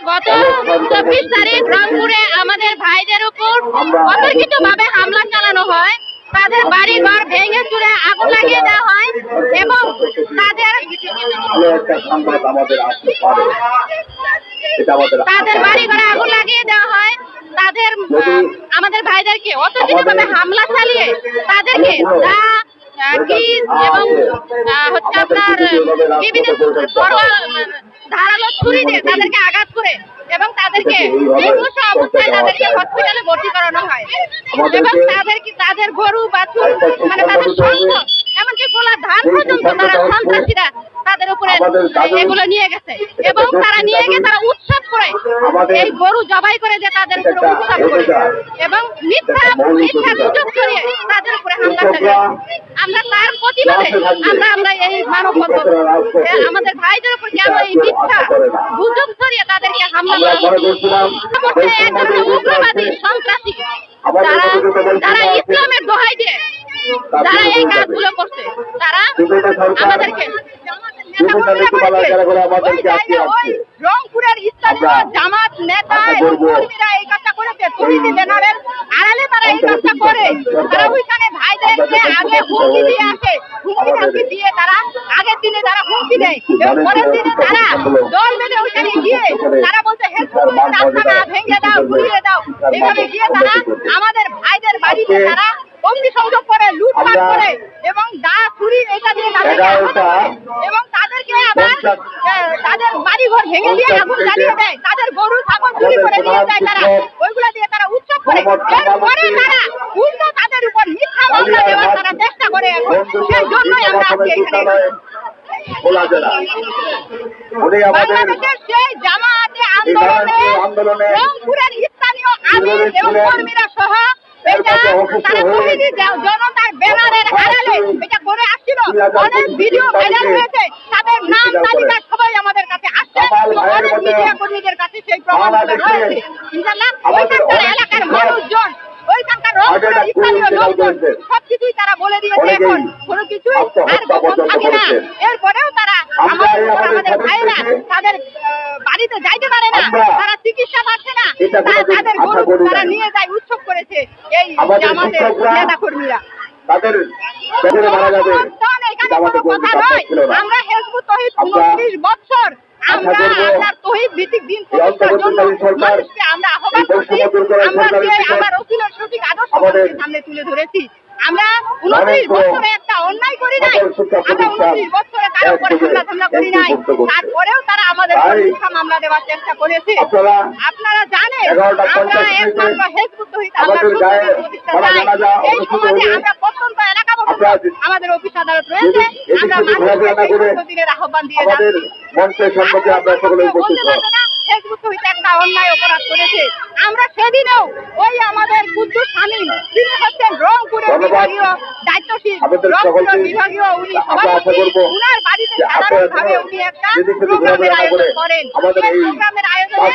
গত চব্বিশ তারিখ রংপুরে আমাদের ভাইদের উপর অতর্কিত ভাবে হামলা চালানো হয়। তাদের বাড়ি ঘর ভেঙে আগুন লাগিয়ে দেওয়া হয় এবং তাদের তাদের বাড়ি ঘরে আগুন লাগিয়ে দেওয়া হয়। তাদের আমাদের ভাইদেরকে অতর্কিত ভাবে হামলা চালিয়ে তাদেরকে এবং হচ্ছে আপনার বিভিন্ন ধারালো ছুরি দিয়ে তাদেরকে আঘাত করে এবং তাদেরকে বিভূষ অবস্থায় তাদেরকে হসপিটালে ভর্তি করানো হয়। এবং তাদেরকে তাদের গরু বাছুর মানে তাদের সঙ্গ এমনকি গোলা ধান পর্যন্ত তারা সন্ত্রাসীরা তাদের উপরে এগুলো নিয়ে গেছে। এবং তারা নিয়ে গিয়ে তারা উৎসব করে এই গরু জবাই করে যে তাদের উপরে উৎসব করে। এবং মিথ্যা মিথ্যা সুযোগ ছড়িয়ে তাদের উপরে হামলা চালিয়ে আমরা তার প্রতিবাদে আমরা আমরা এই মানব বন্ধন আমাদের ভাইদের উপর কেন এই মিথ্যা গুজব ছড়িয়ে তাদেরকে হামলা করা এক ধরনের উগ্রবাদী সন্ত্রাসী। যারা যারা ইসলামের দোহাই দিয়ে যারা এই কাজগুলো করছে তারা আমাদেরকে বিভিন্ন নীতিমালা যারা করে আমাদেরকে আটকে রাখছে। রংপুরের স্থানীয় জামাত নেতা এবং কর্মীরা এই কাজটা করেছে। তুলিতে ব্যানারের আড়ালে তারা এই কাজটা করে। তারা ওইখানে ভাইদেরকে আগে হুমকি দিয়ে আসে হুমকি ধামকি দিয়ে তারা আগের দিনে তারা হুমকি দেয়। এবং পরের দিনে তারা দল বেঁধে ওইখানে গিয়ে তারা বলছে রাস্তাটা ভেঙে দাও ঘুরিয়ে দাও। এইভাবে গিয়ে তারা আমাদের ভাইদের বাড়িতে তারা অগ্নিসংযোগ করে লুটপাট করে এবং দা ছুরি এটা দিয়ে তাদেরকে এবং তাদের বাড়ি ঘর ভেঙে দিয়ে আগুন জ্বালিয়ে দেয়। তাদের গরু ছাগল চুরি করে নিয়ে যায় তারা। ওইগুলা দিয়ে তারা উৎসব করে। এরপরে তারা উল্টো তাদের উপর মিথ্যা মামলা দেওয়ার তারা চেষ্টা করে এখন। সেই জন্যই আমরা আজকে এখানে বাংলাদেশের সেই জামাতে আন্দোলনে রংপুরের স্থানীয় আমির এবং কর্মীরা সহ এটা তারা জনতার ব্যানারের আড়ালে এটা করে আসছিল অনেক ভিডিও ভাইরাল হয়েছে। তাদের নাম তালিকা সবাই আমাদের কাছে আসছে। অনেক মিডিয়া কর্মীদের কাছে সেই প্রমাণগুলো রয়েছে ইনশাআল্লাহ ওইখানকার এলাকার মানুষজন ওইখানকার রংপুরের স্থানীয় লোকজন সবকিছুই তারা বলে দিয়েছে এখন। কোনো কিছুই আর গোপন থাকে না এরপরেও তারা আমাদের আমাদের ভাইরা তাদের বাড়িতে যাইতে পারে না। তারা চিকিৎসা পাচ্ছে না। তাদের গরু তারা নিয়ে যায় উৎসব করেছে। এই আমাদের আমাদের নেতা কর্মীরা তাদের মারা যাবে। সমর্থন এখানে এটা আমাদের কোনো কোনো কথা কথা ছিল না। আমরা হেজবুত তহিদ 29 বছর আমরা আশা তহিদ ভিত্তিক দিন প্রতিষ্ঠার জন্য। মানুষকে আমরা আহ্বান করছি বৈষম্য দূর করার আমরা যে আমার রসুলের সঠিক আদর্শ সামনে তুলে ধরেছি। আমরা উনত্রিশ বছরে একটা অন্যায় করি নাই। আমরা উনত্রিশ বছরে কারও উপরে হামলা টামলা করি নাই। তারপরেও তারা আমাদের মিথ্যা মামলা দেওয়ার চেষ্টা করেছে। আপনারা জানেন আমরা একমাত্র হেজবুত তহিদ সুন্দর প্রতিষ্ঠা চাই। এই সমাজে আমরা প্রত্যন্ত এলাকা পর্যন্ত আপনারা আমাদের অফিস আদালত রয়েছে। আমরা দিনের আহ্বান দিয়ে মঞ্চের সম্মুখে আমরা সকলে উপস্থিত। ফেসবুক হইতে একটা অন্যায় অপরাধ করেছে। আমরা সেদিনও ওই আমাদের শামীম তিনি হচ্ছেন রংপুরের। বিভাগীয় দায়িত্বশীল রংপুরের বিভাগীয় উনি সভাপতি। উনার বাড়িতে সাধারণভাবে উনি একটা প্রোগ্রামের আয়োজন করেন। সেই প্রোগ্রামের আয়োজনে